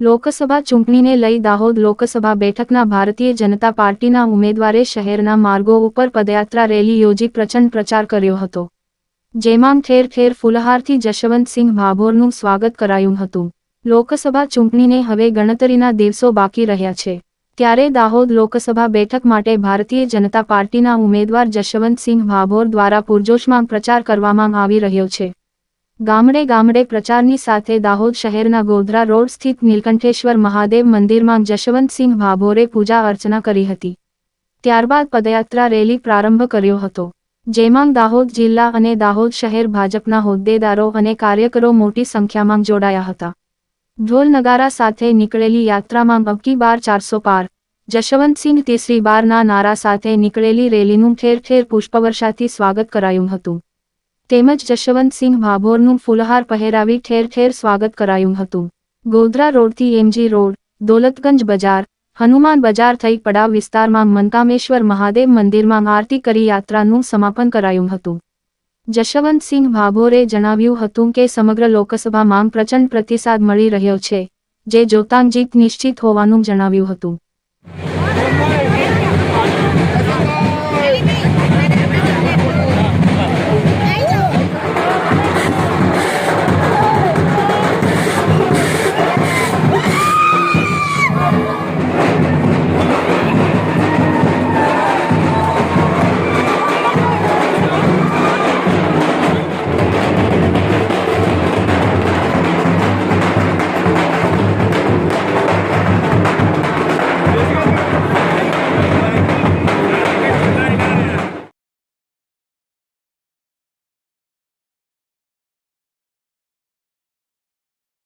લોકસભા ચૂંટણીને લઈ દાહોદ લોકસભા બેઠકના ભારતીય જનતા પાર્ટીના ઉમેદવારે શહેરના માર્ગો ઉપર પદયાત્રા રેલી યોજી પ્રચંડ પ્રચાર કર્યો હતો. જેમાં ઠેર ઠેર ફુલહારથી જશવંતસિંહ ભાભોરનું સ્વાગત કરાયું હતું. લોકસભા ચૂંટણીને હવે ગણતરીના દિવસો બાકી રહ્યા છે. ત્યારે દાહોદ લોકસભા બેઠક માટે ભારતીય જનતા પાર્ટીના ઉમેદવાર જશવંતસિંહ ભાભોર દ્વારા પૂરજોશમાં પ્રચાર કરવામાં આવી રહ્યો છે. ગામડે ગામડે પ્રચારની સાથે દાહોદ શહેરના ગોધરા રોડ સ્થિત નીલકંઠેશ્વર મહાદેવ મંદિરમાં જશવંતસિંહ ભાભોરે પૂજા અર્ચના કરી હતી. ત્યારબાદ પદયાત્રા રેલી પ્રારંભ કર્યો હતો. જેમાં દાહોદ જિલ્લા અને દાહોદ શહેર ભાજપના હોદ્દેદારો અને કાર્યકરો મોટી સંખ્યામાં જોડાયા હતા. ઢોલ નગારા સાથે નીકળેલી યાત્રામાં અબકી બાર ચારસો પાર, જશવંતસિંહ તીસરી બારના નારા સાથે નીકળેલી રેલીનું ઠેર ઠેર પુષ્પવર્ષાથી સ્વાગત કરાયું હતું. તેમજ જશવંતસિંહ ભાભોરનું ફુલહાર પહેરાવી ઠેર ઠેર સ્વાગત કરાયું હતું. ગોધરા રોડથી એમજી રોડ, દોલતગંજ બજાર, હનુમાન બજાર થઈ પડાવ વિસ્તારમાં મનકામેશ્વર મહાદેવ મંદિરમાં આરતી કરી યાત્રાનું સમાપન કરાયું હતું. જશવંતસિંહ ભાભોરે જણાવ્યું હતું કે સમગ્ર લોકસભામાં પ્રચંડ પ્રતિસાદ મળી રહ્યો છે, જે જોતાંગ જીત નિશ્ચિત હોવાનું જણાવ્યું હતું.